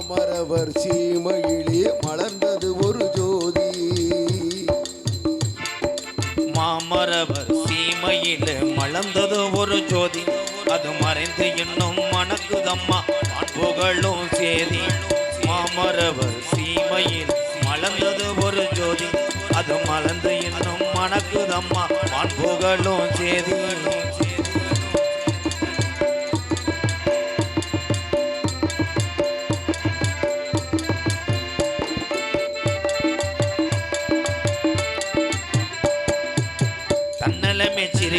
தாமரவர் சீமையிலே மலர்ந்தது ஒரு ஜோதி. மாமரவர் சீமையிலே மலர்ந்தது ஒரு ஜோதி. அது மறைந்து இன்னும் மணக்குதம்மா புகழும் சேதி. மாமரவர் சீமையில் மலர்ந்தது ஒரு ஜோதி. அது மலர்ந்து இன்னும் மணக்குதம்மா புகழும் சேதி.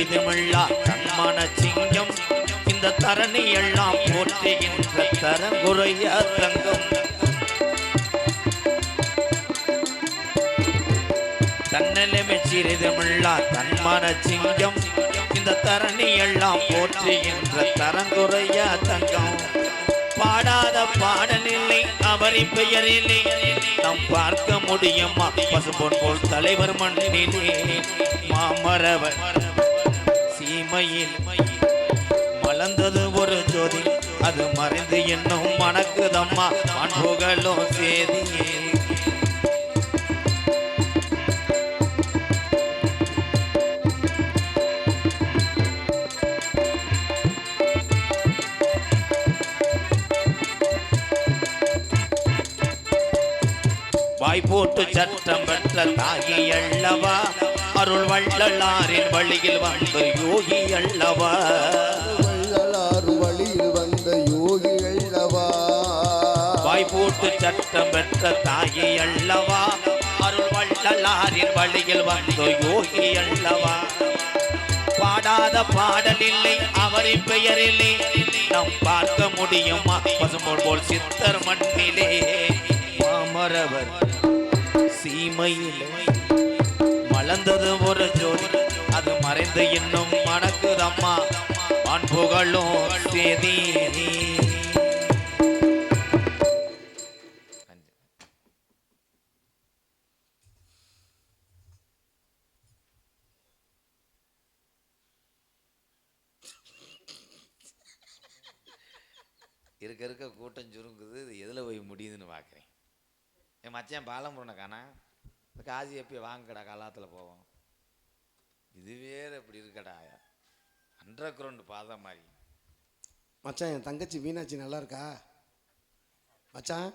தன்னலமே தன்மான சிங்கம். இந்த தரணி எல்லாம் போற்றுகின்ற தரங்குறைய தங்கம். தன்னலமை சிறிதுமில்லா தன்மான சிங்கம். இந்த தரணி எல்லாம் போற்றுகின்ற தரங்குறைய தங்கம். பாடாத பாடலில்லை அவரை பெயரிலே நாம் பார்க்க முடியுமா? பசுபொன் போல் தலைவர் மண்ணிலே மாமரவர். சீமையில் மலர்ந்தது ஒரு ஜோதி. அது மறைந்து என்னும் மணக்குதம்மா. அன்புகளும் சேதியே. வாய் போட்டு சட்டம் பெற்ற தாகி அல்லவா? அருள் வள்ளலாரின் வழியில் வந்த யோகி அல்லவா? வள்ளலாறு வழியில் வந்த யோகி அல்லவா? வாய் போட்டு சட்டம் பெற்ற தாகி அல்லவா? அருள் வள்ளலாரின் வழியில் வந்த யோகி அல்லவா? பாடாத பாடல் இல்லை அவரின் பெயரிலே நாம் பார்க்க முடியுமா பசும்போல் போல் சித்தர் மண்ணிலே. மாமரவர் சீமையிலே. இழந்தது ஒரு ஜோடி. அது மறைந்து இன்னும் மணக்குதம்மா. புகழும் சேதி. இருக்க இருக்க கூட்டம் சுருங்குது. இது எதில் போய் முடியுதுன்னு பார்க்குறேன் என் மச்சான் பாலமுருனை காணா. இந்த காசி எப்போ வாங்கடா காலாத்தில் போவோம். இது வேற இப்படி இருக்கடா. அண்டர் கிரவுண்டு பாதம் மாதிரி. மச்சான் என் தங்கச்சி மீனாட்சி நல்லா இருக்கா? மச்சான்?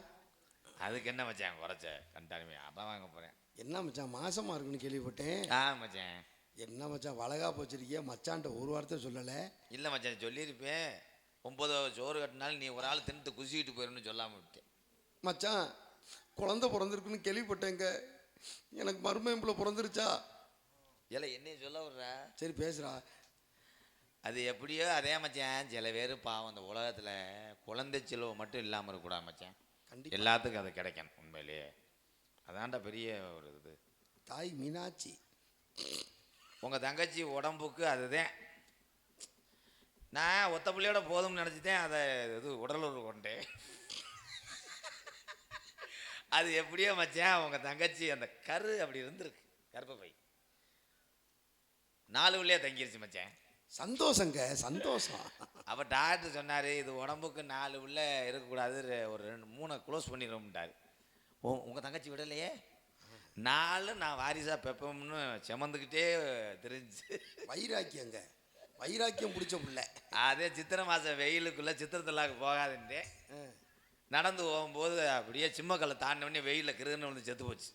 அதுக்கு என்ன மச்சான் குறைச்ச? கண்டாலுமே அதான் வாங்க போகிறேன் என்ன மச்சான் மாசமா இருக்குன்னு கேள்விப்பட்டேன். ஆ மச்சான். என்ன மச்சான் வளகா போச்சிருக்கிய மச்சான்ட்ட ஒரு வார்த்தை சொல்லலை. இல்லை மச்சான் சொல்லியிருப்பேன். ஒன்பது சோறு கட்டினாலும் நீ ஒரு ஆள் தின்னுட்டு குசிக்கிட்டு போயிடணும்னு சொல்லாமல் விட்டேன். மச்சான் குழந்தை பிறந்திருக்குன்னு கேள்விப்பட்டேங்க. எனக்கு மருமையம்புல பிறந்துருச்சா? இல்லை என்னையும் சொல்ல விட்றா? சரி பேசுறா அது எப்படியோ அதே மச்சான். சில பேர் பாவம் இந்த உலகத்தில் குழந்தை செலவு மட்டும் இல்லாமல் இருக்கக்கூடாது மச்சான். கண்டிப்பா. எல்லாத்துக்கும் அது கிடைக்கணும் உண்மையிலேயே. அதான்டா பெரிய ஒரு இது. தாய் மீனாட்சி. உங்கள் தங்கச்சி உடம்புக்கு அதுதான் நான் ஒத்த பிள்ளையோட போதும்னு நினச்சிட்டேன். அதை இது உடலூர் கொண்டேன். அது எப்படியோ மச்சான் உங்கள் தங்கச்சி அந்த கரு அப்படி இருந்திருக்கு கர்ப்பப்பை நாலு உள்ளே தங்கிருச்சு மச்சான். சந்தோஷங்க சந்தோஷம். அப்போ டாக்டர் சொன்னார் இது உடம்புக்கு நாலு உள்ள இருக்கக்கூடாது ஒரு ரெண்டு மூணை க்ளோஸ் பண்ணிடும்ட்டார் உ உங்கள் தங்கச்சி விடலையே? நாலு நான் வாரிசாக பெப்பம்னு செமந்துக்கிட்டே தெரிஞ்சு. வைராக்கியங்க வைராக்கியம் பிடிச்ச பிள்ளை. அதே சித்திரை மாதம் வெயிலுக்குள்ளே சித்திரத்தலாக்கு போகாதுன்ட்டு நடந்து போகும்போது அப்படியே சிம்மக்கல்லை தாண்டினோடனே வெயிலில் கிருன்னு வந்து செத்து போச்சு.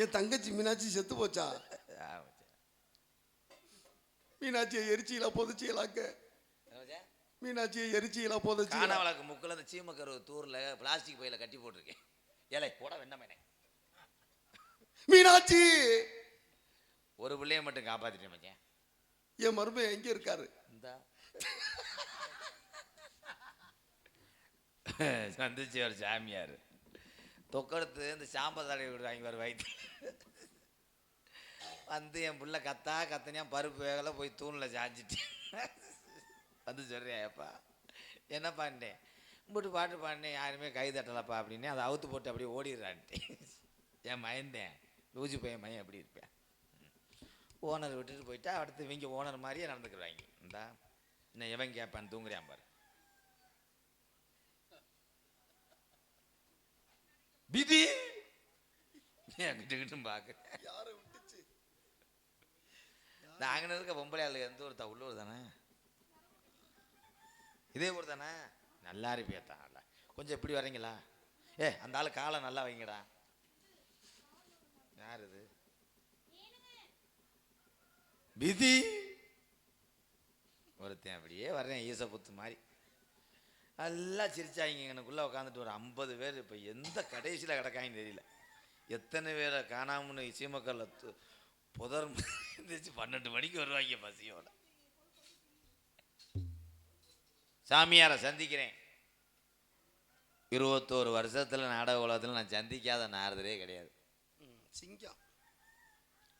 என் தங்கச்சி மீனாட்சி செத்து போச்சா. மீனாட்சியை எரிச்சியில புதைச்சியலாக்க? மீனாட்சியை எரிச்சியில புதைச்சி காணாவளக்கு முக்கில் அந்த சீமக்கரு தூரில் பிளாஸ்டிக் பையில் கட்டி போட்டிருக்கேன். ஏலே போட வெண்ணமேனே மீனாட்சி! ஒரு பிள்ளைய மட்டும் காப்பாற்றிட்டேன் மச்சான். என் மருமை எங்க இருக்காரு? இந்தா. சந்திச்சு ஒரு சாமியார். தொக்கெடுத்து இந்த சாம்ப தடவை விடுறாங்க வர வயிற்று வந்து என் பிள்ளை கத்தா கத்தனியா பருப்பு வேகல போய் தூணில் சாஞ்சிட்டேன் வந்து சொல்கிறேன் என்ன பண்ணேன் இம்பிட்டு பாட்டு பாடினேன் யாருமே கை தட்டலப்பா அப்படின்னு. அதை அவுத்து போட்டு அப்படியே ஓடிடுறான்ட்டு. என் மயந்தேன் லூஜி பையன் மயன் எப்படி இருப்பேன்? ஓனர் விட்டுட்டு போயிட்டா அடுத்து இவங்க ஓனர் மாதிரியே நடந்துக்கிறாங்க இந்தா இன்னும் எவன் கேட்பான் தூங்குறான் பாரு. விதி என்கிட்ட பார்க்க யாரை விட்டுச்சு? நாங்கள் இருக்க பொம்பளை ஆளு எந்த தான் உள்ளூர் தானே? இதே ஊர் தானே? நல்லா இருப்பியத்தா நல்லா. கொஞ்சம் இப்படி வரீங்களா ஏ அந்த ஆளு காலை நல்லா வைங்கடா. யார் இது? விதி ஒருத்தன் அப்படியே வர்றேன் ஈசப்புத்து மாதிரி. எல்லாம் சிரிச்சாங்க. எனக்குள்ளே உட்காந்துட்டு ஒரு ஐம்பது பேர் இப்போ எந்த கடைசியில் கிடக்காங்கன்னு தெரியல. எத்தனை பேரை காணாமன்னு சீமக்கல்ல புதர் இருந்துச்சு பன்னெண்டு மணிக்கு வருவாங்க பசியோட. சாமியாரை சந்திக்கிறேன். இருபத்தோரு வருஷத்தில் நாடக உலகத்தில் நான் சந்திக்காத நாரதரே கிடையாது. சிங்கம்.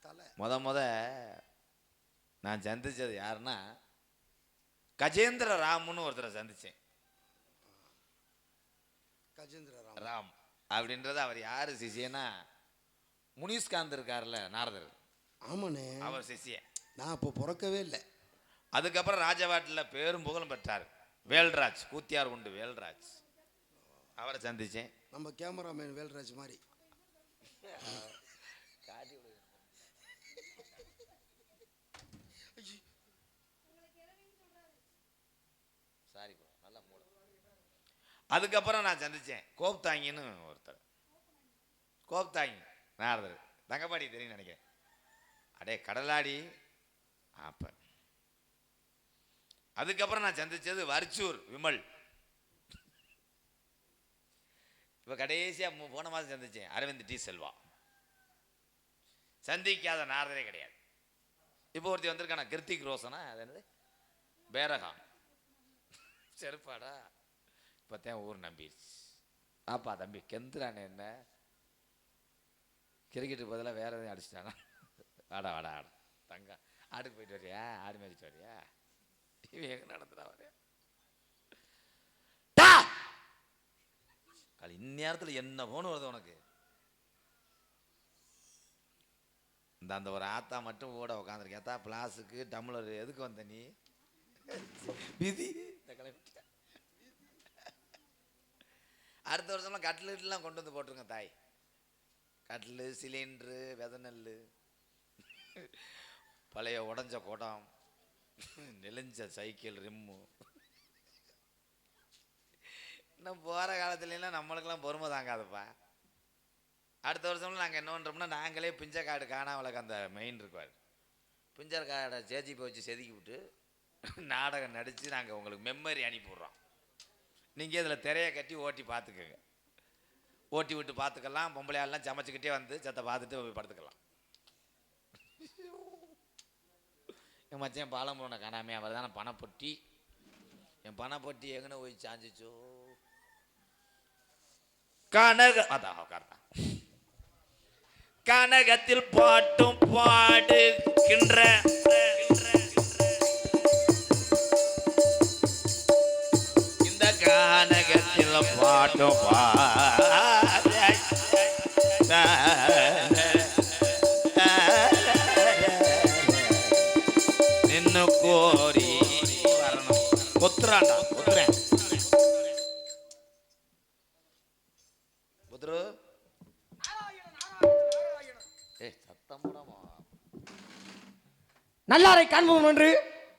தலை. முத முத நான் சந்திச்சது யாருன்னா கஜேந்திர ராமுன்னு ஒருத்தரை சந்திச்சேன். கஜேந்திர ராம் அப்படின்றது அவர் யாரு சிஷியனா முனிஷ்காந்த் இருக்கார்ல நாரதர். ஆமாண்ணே. அவர் சிஷியன் நான் இப்போ பிறக்கவே இல்லை. அதுக்கப்புறம் ராஜபாட்டில் பேரும் புகழும் பெற்றார். வேல்ராஜ் கூத்தியார் உண்டு வேல்ராஜ். அவரை சந்திச்சேன். நம்ம கேமராமேன் வேல்ராஜ் மாதிரி சாரி ப்ரோ நல்லா மூட அதுக்கப்புறம் நான் சந்திச்சேன். கோப்தாங்கின்னு ஒருத்தர். கோப்தாங்கி நாரதர். தங்கப்பாடி தெரியும் நினைக்கிறேன். அடே கடலாடி அப்ப. அதுக்கப்புறம் நான் சந்திச்சது வர்ச்சூர் விமல். இப்போ கடைசியாக போன மாதம் சந்திச்சேன் அரவிந்த் டி செல்வா. சந்திக்காத நாரதரே கிடையாது. இப்போ ஒருத்தி வந்திருக்கான கிருத்திக் ரோசனா அது என்னது? பேரகான் செருப்பாடா. இப்போத்தான் ஊர் நம்பிடுச்சு ஆப்பா தம்பி கெந்துறானே என்ன? கிரிக்கெட்டுக்கு பதிலாக வேற எதுவும் அடிச்சிட்டானா? வாடா வாடா ஆடா தங்க ஆடுக்கு போயிட்டு வரியா? ஆடு மேய்ச்சிட்டு வரியா? டிவி எங்கே நடந்துடா வரையா கால் இந்நேரத்தில் என்ன போன வருது உனக்கு? இந்த அந்த ஒரு ஆத்தா மட்டும் ஓட உட்காந்துருக்கு ஏத்தா பிளாஸுக்கு டம்ளர் எதுக்கு வந்த நீ? விதி. இந்த கிளம்பி அடுத்த வருஷம்லாம் கட்லெட்லாம் கொண்டு வந்து போட்டுருங்க தாய். கட்லு சிலிண்ட்ரு வித நெல் பழைய உடஞ்ச குடம் நெளிஞ்ச சைக்கிள் ரிம்மு. இன்னும் போகிற காலத்துலலாம் நம்மளுக்கெல்லாம் பொறுமை தாங்காதுப்பா. அடுத்த வருஷம்லாம் நாங்கள் என்ன பண்ணுறோம்னா நாங்களே பிஞ்சை காடு காணாமலுக்கு அந்த மெயின் இருப்பார் பிஞ்சர் காடை ஜேஜிபி வச்சு செதுக்கி விட்டு நாடகம் நடித்து நாங்கள் உங்களுக்கு மெமரி அனுப்பிவிட்றோம். நீங்கள் இதில் திரையை கட்டி ஓட்டி பார்த்துக்கோங்க. ஓட்டி விட்டு பார்த்துக்கலாம் பொம்பளை சமைச்சிக்கிட்டே வந்து சத்தை பார்த்துட்டு போய் படுத்துக்கலாம். என் மச்சான் பாலம்புரனை காணாமே அவர் தானே பணப்பொட்டி. என் பணப்பொட்டி எங்கன போய் சாஞ்சிச்சோ? கனக அதான் உட்கார்தான் கனகத்தில் பாட்டும் பாடுகின்ற பாட்டு பாட்டும் நின்னு கோரி வரணும் கொத்துறாண்டா கொத்துறேன் புத்ரு நல்லாரை காண்பதும் ஒன்று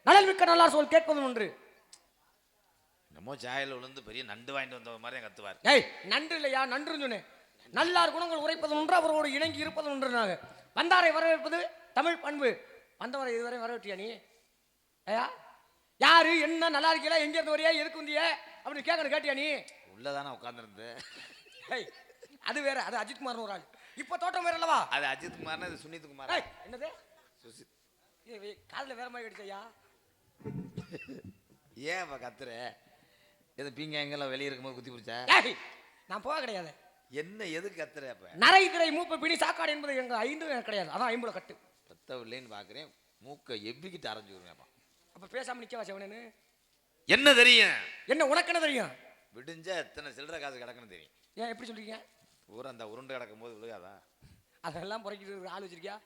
நலன் மிக்க நல்லார் சொல் கேட்பதும் ஒன்று. என்னமோ சாயல் விழுந்து பெரிய நண்டு வாங்கிட்டு வந்த மாதிரி கத்துவார். ஏய் நன்று இல்லையா? நன்று சொன்னேன். நல்லார் குணங்கள் உரைப்பது ஒன்று அவரோடு இணங்கி இருப்பது ஒன்றுனாங்க வந்தாரை வரவேற்பது தமிழ் பண்பு. வந்தவரை இதுவரை வரவேற்றியா நீ? ஏயா யாரு என்ன நல்லா இருக்கீங்களா எங்க இருந்து வரியா எதுக்கு வந்திய? அப்படின்னு கேட்கணும் கேட்டியா நீ? உள்ளதானே உட்காந்துருந்து ஏய் அது வேற அது அஜித்குமார்னு ஒரு ஆள். இப்போ தோட்டம் வேற அல்லவா? அது அஜித் குமார்னா இது சுனித் குமார் என்னது? சுசி ஏய் காதில் வேற மாதிரி அடிச்சையா ஏன் கத்துற? எது பீங்க எங்கெல்லாம் வெளியே இருக்கும்போது குத்தி பிடிச்சா? ஏய் நான் போக கிடையாது. என்ன எதுக்கு கத்துற அப்ப? நரை திரை மூப்பு பிடி சாக்காடு என்பது எங்க ஐந்து எனக்கு கிடையாது. அதான் ஐம்புல கட்டு. பத்த இல்லைன்னு பார்க்குறேன் மூக்கை எவ்விக்கிட்டு அரைஞ்சு விடுவேன்ப்பா. அப்ப பேசாம நிக்க வச்சவனு என்ன தெரியும்? என்ன உனக்கு என்ன தெரியும்? விடிஞ்சா எத்தனை சில்லற காசு கிடக்குன்னு தெரியும். ஏன் எப்படி சொல்றீங்க? பூரா அந்த உருண்டை கிடக்கும் போது விழுகாதா? அதெல்லாம் புறக்கிட்டு ஆள் வச்சிருக்கியா?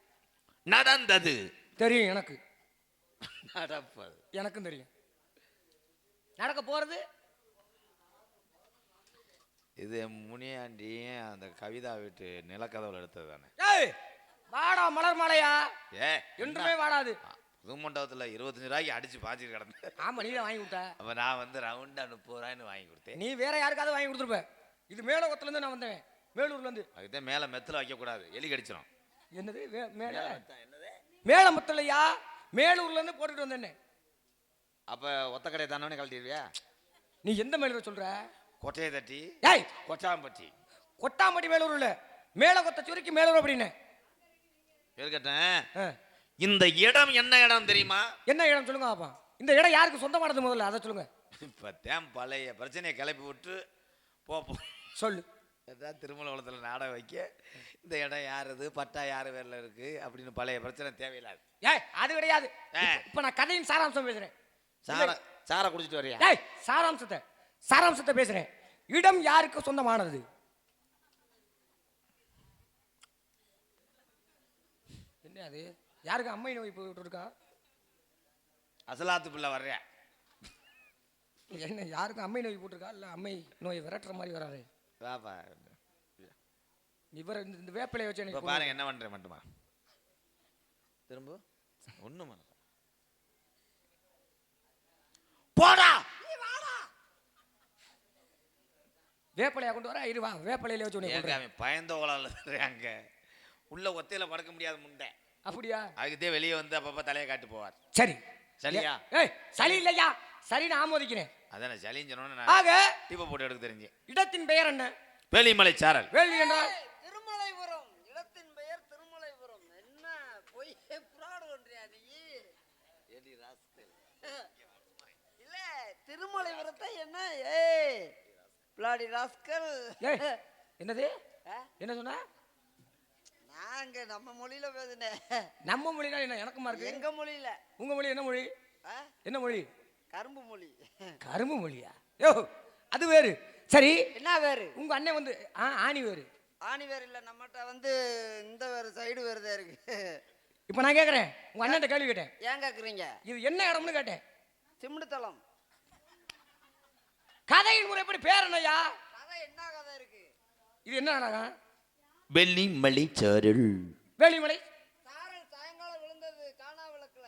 நடந்தது. தெரியும் எனக்கு. நடப்பது. எனக்கும் தெரியும். நடக்க போறது இது முனியாண்டியும் அந்த கவிதா வீட்டு நிலக்கதவுல எடுத்தது தானே. ஏய் வாடா மலர் மாலையா? ஏ என்றுமே வாடாது. புது மண்டபத்தில் இருபத்தஞ்சு ரூபாய்க்கு அடிச்சு பாஞ்சிட்டு கிடந்தேன். ஆமா நீ வாங்கி கொடுத்த. அப்போ நான் வந்து ரவுண்டாக முப்பது ரூபாய்னு வாங்கி கொடுத்தேன். நீ வேற யாருக்காவது வாங்கி கொடுத்துருப்ப. இது மேலோகத்துல இருந்து நான் வந்தேன் வேலூர்ல இருந்து அதுதான் மேலே மெத்தில் வைக்கக்கூடாது. எலி கடிச்சிடும் என்னது? மேல? மேலமத்தலையா மேலூர்ல இருந்து போட்டுட்டு வந்தேன்னு அப்போ ஒத்த கடையை தானே கழட்டிடுவியா? நீ எந்த மேலூரை சொல்ற? கொட்டையை தட்டி ஏய்! கொட்டாம்பட்டி. கொட்டாம்பட்டி மேலூர் இல்ல மேலகொத்த சுருக்கி மேலூர் அப்படின்னு. ஆ. இந்த இடம் என்ன இடம் தெரியுமா? என்ன இடம் சொல்லுங்க பாப்பா. இந்த இடம் யாருக்கு சொந்தமானது முதல்ல? அதை சொல்லுங்க. இப்போ தேம் பழைய பிரச்சனையை கிளப்பி விட்டு போப்போம் சொல்லு. ஏதாவது திருமலகுளத்தில் நாடகம் வைக்க. இந்த இடம் யாருது? பட்டா யார் பேரில் இருக்கு? அப்படின்னு பழைய பிரச்சனை தேவையில்லாது. ஏய் அது கிடையாது. இப்ப- இப்ப நான் கதையின் சாராம்சம் பேசுறேன். சார சாரை குடிச்சிட்டு வரியா? ஏய் சாராம்சத்தை. சாராம்சத்தை பேசுறேன். இடம் யாருக்கு சொந்தமானது? என்ன அது? யாருக்கு அம்மை நோய் போயிட்டு இருக்கா அசலாத்து பிள்ளை வர்றியா என்ன யாருக்கும் அம்மை நோய் போட்டிருக்கா? இல்ல அம்மை நோய் விரட்டுற மாதிரி வராது. வாப்பா. இவர் இந்த- இந்த வேப்பிலையை வச்சு எனக்கு பாருங்க என்ன பண்ணுறேன் மட்டுமா? திரும்ப. ஒன்றும் போடா! வேப்பிலையா கொண்டு வர? இரு வா வேப்பிலையில வச்சு உன்னை ஏங்க கொல்றேன். அவன் பயந்த கோலால அங்க உள்ள ஒத்தையில படுக்க முடியாத முண்டை. அப்படியா? அதுக்குதே வெளியே வந்து அப்பப்ப தலையை காட்டி போவார். சரி. சரியா? ஏய் சரி இல்லையா? சரி நான் ஆமோதிக்கிறேன். அதானே சளின்னு சொன்னோன்னு நான் ஆக டீப்பை போட்டு எடுக்க தெரிஞ்சு இடத்தின் பெயர் என்ன? வேலிமலை சாரல். வேள்வி என்றால் திருமலைபுரம். இடத்தின் பெயர் திருமலைபுரம். என்ன? போய் புறாடு ஒன்றியா நீ? இல்ல திருமலைபுரத்தை என்ன? ஏய் பிளாடி ராஸ்கல். என்னது? என்ன சொன்ன? நாங்க நம்ம மொழியில பேசுனேன் நம்ம மொழினா என்ன எனக்குமா இருக்கு எங்க மொழியில? உங்க மொழி என்ன மொழி? என்ன மொழி? கரும்பு மொழி. கரும்பு மொழியா? யோ அது வேறு. சரி என்ன வேறு? உங்க அண்ணன் வந்து ஆணி வேறு. ஆணி வேறு இல்ல நம்மகிட்ட வந்து இந்த வேறு சைடு வேறுதான் இருக்கு. இப்போ நான் கேட்குறேன் உங்க அண்ணன் கேள்வி கேட்டேன். ஏன் கேக்குறீங்க? இது என்ன இடம்னு கேட்டேன். சிம்டுத்தளம் கதையின் முறைப்படி பேர் என்னய்யா? கதை என்ன கதை இருக்கு? இது என்ன நாடகம் வெள்ளிமலை சாரல். வேலிமலை சாரல் சாயங்காலம் விழுந்தது காணா விளக்குல.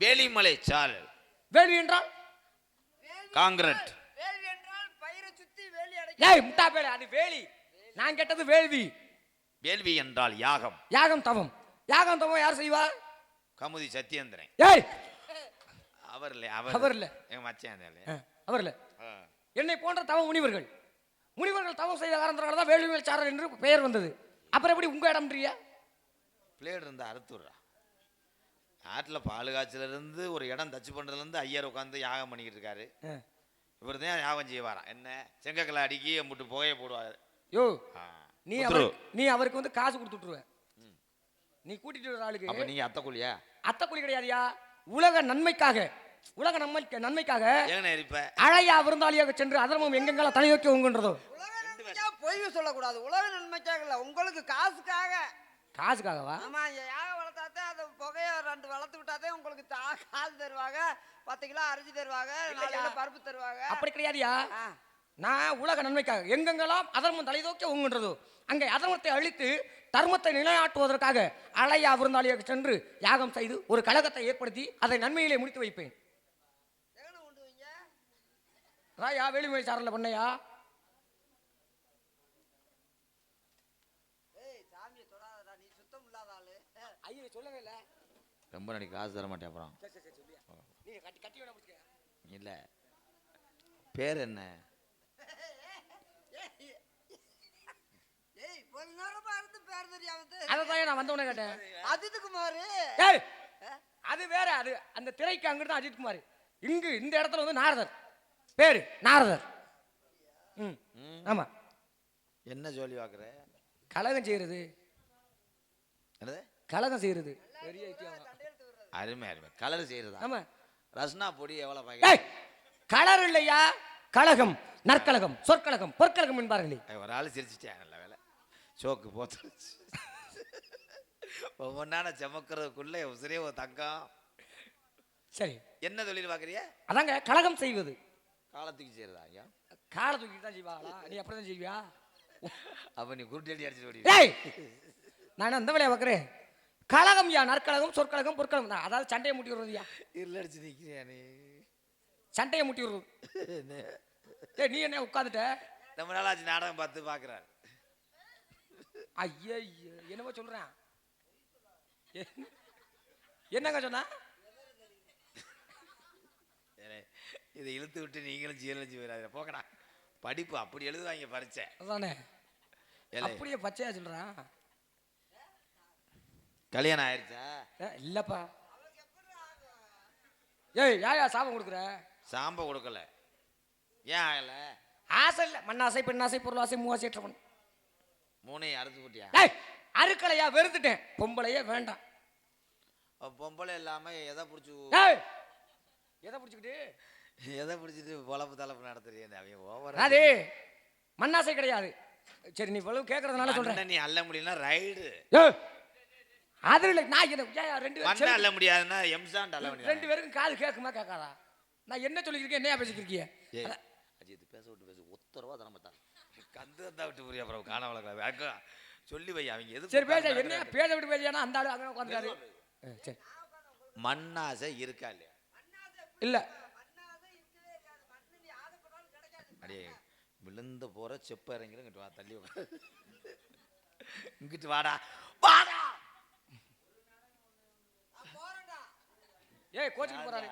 வேலிமலை சாரல். வேள்வி என்றால்? காங்கிரட். வேள்வி என்றால் பயிரை சுத்தி வேலி ஏய் முட்டா பேரு அது வேலி. நான் கேட்டது வேள்வி. வேள்வி என்றால் யாகம். யாகம் தவம். யாகம் தவம் யார் செய்வா? கமுதி சத்யேந்திரன். ஏய்! அவர் இல்லை அவர் அவர் இல்ல. எங்க மச்சான் ஆ, அவர் இல்ல என்னை போன்ற தவ முனிவர்கள். முனிவர்கள் தவம் செய்த காரணத்தினால தான் வேள்விமலை சாரல் என்று பெயர் வந்தது. அப்புறம் எப்படி உங்க இடம்ன்றியா பிளேடு இருந்தா அறுத்துடுறா. நாட்டில் பால் காய்ச்சல இருந்து ஒரு இடம் தச்சு பண்ணுறதுலேருந்து ஐயர் உட்காந்து யாகம் பண்ணிக்கிட்டு இருக்காரு. இவர் தான் யாகம் செய்வாராம் என்ன? செங்கக்கலை அடுக்கி முட்டு புகையை போடுவார். யோ. நீ. அவருக்கு நீ அவருக்கு வந்து காசு கொடுத்து விட்டுருவ. நீ கூட்டிட்டு வர ஆளுக்கு. அப்ப நீங்க அத்தை கூலியா அத்தை குழி கிடையாதுயா? உலக நன்மைக்காக. உலக நன்மை நன்மைக்காக அழையா விருந்தாளியாக சென்று அதர்மம் எங்கெங்கெல்லாம் தலை நோக்கி உங்குன்றதோ பொய் சொல்லக்கூடாது. உலக நன்மைக்காக இல்ல உங்களுக்கு காசுக்காக. காசுக்காகவா? ஆமா யாக வளர்த்தாத்தே அந்த புகைய ரெண்டு வளர்த்து விட்டாதே உங்களுக்கு காசு தருவாங்க பத்து கிலோ அரிசி தருவாங்க நாலு கிலோ பருப்பு தருவாங்க அப்படி கிடையாதுயா? ஆ. நான் உலக நன்மைக்காக எங்கெங்கெல்லாம் அதர்மம் தலை நோக்கி உங்குன்றதோ அங்கே அதர்மத்தை அழித்து தர்மத்தை நிலைநாட்டுவதற்காக அழையா விருந்தாளியாக சென்று யாகம் செய்து ஒரு கழகத்தை ஏற்படுத்தி அதை நன்மையிலே முடித்து வைப்பேன். ராயா வேலுமலை சாரல பண்ணையா? ஏய் சாமியை தொடாதடா நீ சுத்தம் இல்லாத ஆளு. ஐயோ சொல்லவே இல்லை. ரொம்ப நாளைக்கு காசு தர மாட்டேன் அப்புறம். நீ கட்டி கட்டி வேணா முடிச்சுக்க இல்ல. பேர் என்ன? பேர் தெரியாம அதை தான் நான் வந்தவனே கேட்டேன். அஜித் குமார் அது வேற அது அந்த திரைக்கு அங்கிட்டு தான் அஜித் குமார் இங்கு இந்த இடத்துல வந்து நாரதர். பேரு நாரதர். ம் ஆமா. என்ன ஜோலி பார்க்குற கலகம் செய்யறது என்னது? கலகம் செய்யறது பெரிய அருமை அருமை. கலர் செய்யறதா ஆமா. ரஸ்னா பொடி எவ்வளோ பாக்கெட் ஏய் கலர் இல்லையா? கலகம் நற்கலகம் சொற்கலகம் பொற்கலகம் என்பார்களே. ஒரு ஆள் சிரிச்சிட்டேன் நல்ல வேலை. சோக்கு போத்து ஒவ்வொன்றா செமக்கிறதுக்குள்ள உசிரே ஒரு தங்கம். சரி. என்ன தொழில் பார்க்குறிய அதாங்க கலகம் செய்வது. காலத்துக்கு செய்யறதா ஐயா காலை தூக்கிட்டு தான் செய்வாங்களா நீ அப்படி தான் செய்வியா? அப்ப நீ குருட்டடி அடிச்சு ஓடி ஏய்! நான் அந்த வேலையை பார்க்குறேன்? கழகம் யா? நற்கழகம் சொற்கழகம் பொற்கழகம். தான் அதாவது சண்டையை முட்டி விடுறதுயா இருள் அடிச்சு நிக்கிறியா நீ. சண்டையை முட்டி விடுறது. ஏய் நீ என்ன உட்காந்துட்ட ரொம்ப நாளாச்சு நாடகம் பார்த்து பாக்குறாரு ஐயா என்னமோ சொல்றேன். என்ன- என்னங்க சொன்னா ஏலே, இதை இழுத்து விட்டு நீங்களும் ஜீரணிச்சு போயிடாத போக்கடா படிப்பு அப்படி எழுதுவாங்க பரிச்சை அதானே? அப்படியே பச்சையா சொல்றான் கல்யாணம் ஆயிருச்சா? ஏ, இல்லப்பா. ஏய் யாயா சாபம் கொடுக்குற? சாம்ப கொடுக்கல. ஏன் ஆகல? ஆசை இல்லை. மண்ணாசை பெண்ணாசை பொருளாசை மூவாசை ஏற்றவன். மூணையும் அறுத்து போட்டியா? ஏய் அறுக்கலையா வெறுத்துட்டேன். பொம்பளையே வேண்டாம். பொம்பளை இல்லாம எதை பிடிச்சி ஏய் எதை பிடிச்சிக்கிட்டு? எதை பிடிச்சிட்டு பொழப்பு தலப்பு நடத்துறீங்க? அவங்க ஓவர் அது மண்ணாசை கிடையாது. சரி நீ இவ்வளவு கேட்கறதுனால சொல்றேன். நீ அள்ள முடியலன்னா ரைடு. அது இல்லை நான் என்ன ரெண்டு பேரும் அள்ள முடியாதுன்னா எம்சாண்ட் அள்ள முடியாது ரெண்டு பேருக்கும் காது கேட்குமா கேட்காதா நான் என்ன சொல்லியிருக்கேன் என்னையா பேசிக்கிருக்கிய? அஜித் பேச விட்டு பேச ஒத்த ரூபா தர மாட்டான் கந்து தந்தா விட்டு புரிய அப்புறம் காண வளர்க்கலாம் அக்கா சொல்லி வை அவங்க எது சரி பேச என்னையா பேச விட்டு பேசியானா அந்த ஆளு அங்கே உட்காந்துட்டாரு சரி மண்ணாசை இருக்கா இல்லையா இல்ல. அடியே விழுந்து போற செப்ப இறங்கிடும் இங்கிட்டு வா தள்ளி. இங்கிட்டு வாடா வாடா ஏய் கோச்சிங் போறாரு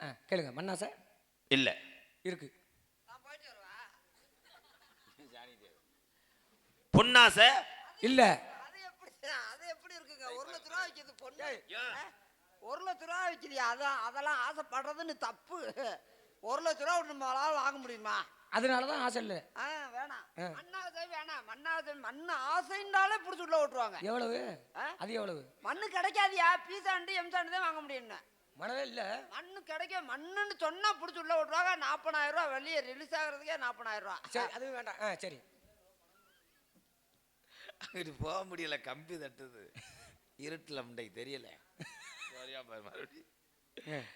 ஆ கேளுங்க மண்ணாசை இல்ல இருக்கு பொன்னாசை இல்ல அது எப்படி அது எப்படி இருக்குங்க ஒரு லட்ச ரூபா வைக்கிறது பொண்ணு ஆ? ஒரு லட்ச ரூபா வைக்கிறியா அதான் அதெல்லாம் ஆசைப்படுறதுன்னு தப்பு லட்ச ரூபா நம்மளால வாங்க முடியுமா? அதனால தான் ஆசை இல்லை. ஆ வேணாம். மண்ணாசை வேணாம். மண்ணாசை மண்ணு ஆசைன்னாலே பிடிச்சி உள்ள விட்டுருவாங்க எவ்வளவு? அது எவ்வளவு? மண்ணு கிடைக்காதியா? பீசாண்டு எம்சாண்டு தான் வாங்க முடியும்னு. மனதே இல்ல. மண்ணு கிடைக்க மண்ணுன்னு சொன்னா பிடிச்சி உள்ள விட்டுருவாங்க நாற்பதாயிரம் ரூபா வெளியே ரிலீஸ் ஆகுறதுக்கே நாற்பதாயிரம் ரூபா. சரி அது வேண்டாம். ஆ சரி. அங்கிட்டு போக முடியல கம்பி தட்டுது. இருட்டுல முண்டைக்கு தெரியல. சரியா பாரு மறுபடியும்.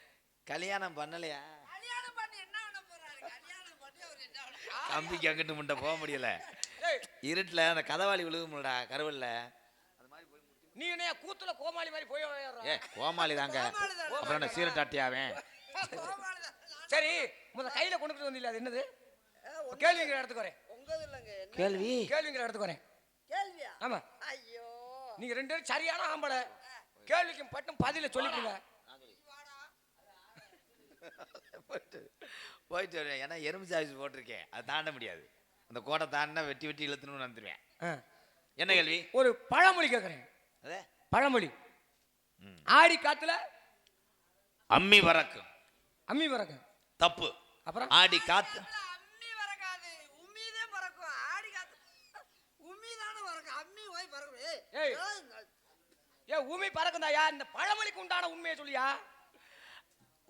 கல்யாணம் பண்ணலையா கல்யாணம் பண்ணி என்ன பண்ண போறாரு கல்யாணம் பண்ணி அவர் என்ன கம்பிக்கு அங்கிட்டு முண்டை போக முடியல. ஏய், இருட்டுல அந்த கதவாளி விழுகும்லடா கருவல்ல. நீ என்னையா கூத்துல கோமாளி மாதிரி போய்? ஏ கோமாளி தாங்க. அப்புறம் என்ன சீரட்டாட்டியாவேன் சரி முத கையில கொண்டுட்டு வந்தீங்களா அது என்னது? கேள்விங்கிற இடத்துக்கு வரேன். என்ன? கேள்வி? கேள்விங்கிற இடத்துக்கு வரேன். கேள்வியா? ஆமா. ஐயோ. நீங்க ரெண்டு பேரும் சரியான ஆம்பளை. கேள்விக்கு பட்டும் பதில சொல்லிக்கீங்க போயிட்டு வருவேன். ஏன்னா எறும்பு சாவிஸ் போட்டிருக்கேன். அது தாண்ட முடியாது. அந்த கோட்டை தாண்டினா வெட்டி வெட்டி இழுத்துன்னு வந்துடுவேன். என்ன கேள்வி? ஒரு பழமொழி கேட்கறேன் அதே? பழமொழி. ஆடி காத்துல அம்மி பறக்கும் அம்மி பறக்க தப்பு. அப்புறம்? ஆடி காத்து. அம்மி பறக்காது உம்மிதே பறக்கும். ஆடி காத்து. உம்மி தானே பறக்கும். அம்மி போய் பறக்கும். ஏய், ஏய். ஏய், ஏ உமி பறக்குந்தாயா இந்த பழமொழிக்கு உண்டான உண்மையை சொல்லியா?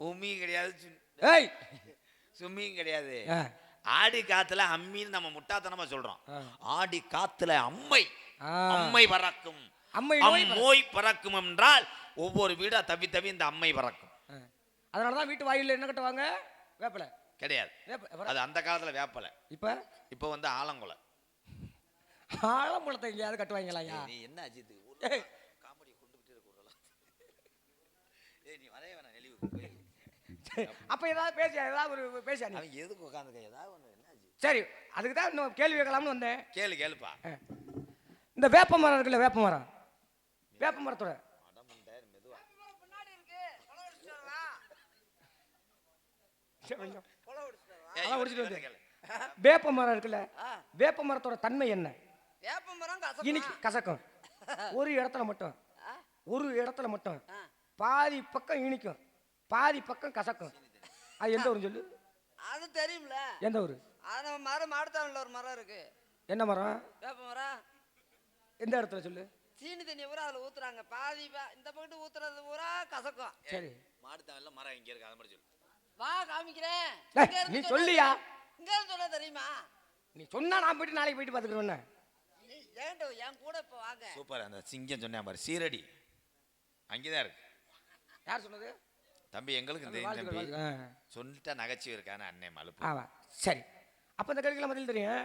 உம்மி கிடையாது. ஏய் சும்மியும் கிடையாது. ஆடி காத்துல அம்மின்னு நம்ம முட்டாத்தனமா சொல்றோம். ஆடி காத்துல அம்மை. அம்மை பறக்கும். அம்மை நோய் பறக்கும். என்றால் ஒவ்வொரு வீடா தவி தவி இந்த அம்மை பறக்கும். அதனாலதான் வீட்டு வாயில என்ன கட்டுவாங்க? வேப்பல. கிடையாது. அது அந்த காலத்துல வேப்பல. இப்ப? இப்போ வந்து ஆலங்குலை ஆழம்பழத்தை எங்கேயாவது கட்டுவாங்களாயா நீ என்ன அஜித். காமெடி கொண்டு விட்டு ஏய் நீ வரைய வேணாம் போய். அப்ப ஏதாவது பேசியா? ஏதாவது ஒரு பேசியா நீ? அவன் எதுக்கு உட்காந்துருக்க ஏதாவது ஒன்று சரி அதுக்கு தான் இன்னும் கேள்வி கேட்கலாம்னு வந்தேன். கேளு கேளுப்பா. இந்த வேப்ப மரம் இருக்குல்ல வேப்ப மரம்? வேப்ப மரத்தோட. வேப்ப மரம் இருக்குல்ல. வேப்ப மரத்தோட தன்மை என்ன? வேப்ப மரம் இனிக்கு கசக்கும். ஒரு இடத்துல மட்டும்? ஒரு இடத்துல மட்டும். பாதி பக்கம் இனிக்கும். பாதி பக்கம் கசக்கும் அது எந்த ஊருன்னு சொல்லு? அது தெரியும்ல. எந்த ஊர்? அது மரம் மாடுத்தாவணில் ஒரு மரம் இருக்கு. என்ன மரம்? வேப்ப மரம். எந்த இடத்துல சொல்லு? சீனி தண்ணி பூரா அதில் ஊத்துறாங்க. பாதி இந்த பக்கத்து ஊத்துறது பூரா கசக்கும். சரி. மாடு தவிர மரம் இங்க இருக்கு அதை மட்டும் சொல்லு. வா காமிக்கிறேன். நீ சொல்லியா? இங்க இருந்து சொல்ல தெரியுமா? நீ சொன்னா நான் போயிட்டு நாளைக்கு போயிட்டு பார்த்துக்கிறேன் நீ ஏன்டோ என் கூட இப்போ வாங்க? சூப்பர் அந்த சிங்கம் சொன்னேன் பாரு சீரடி. அங்கேதான் இருக்கு. யார் சொன்னது? தம்பி எங்களுக்கு தெரியும் தம்பி. சொல்லிட்டா நகைச்சுவை இருக்கான அண்ணன் மலுப்பு ஆமா. சரி. அப்போ இந்த கேள்விக்கெல்லாம் பதில் தெரியும்.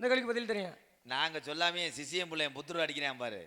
இந்த கேள்விக்கு பதில் தெரியும். நாங்க சொல்லாமே சிசியம் பிள்ளைய புத்துரு அடிக்கிறேன் பாரு.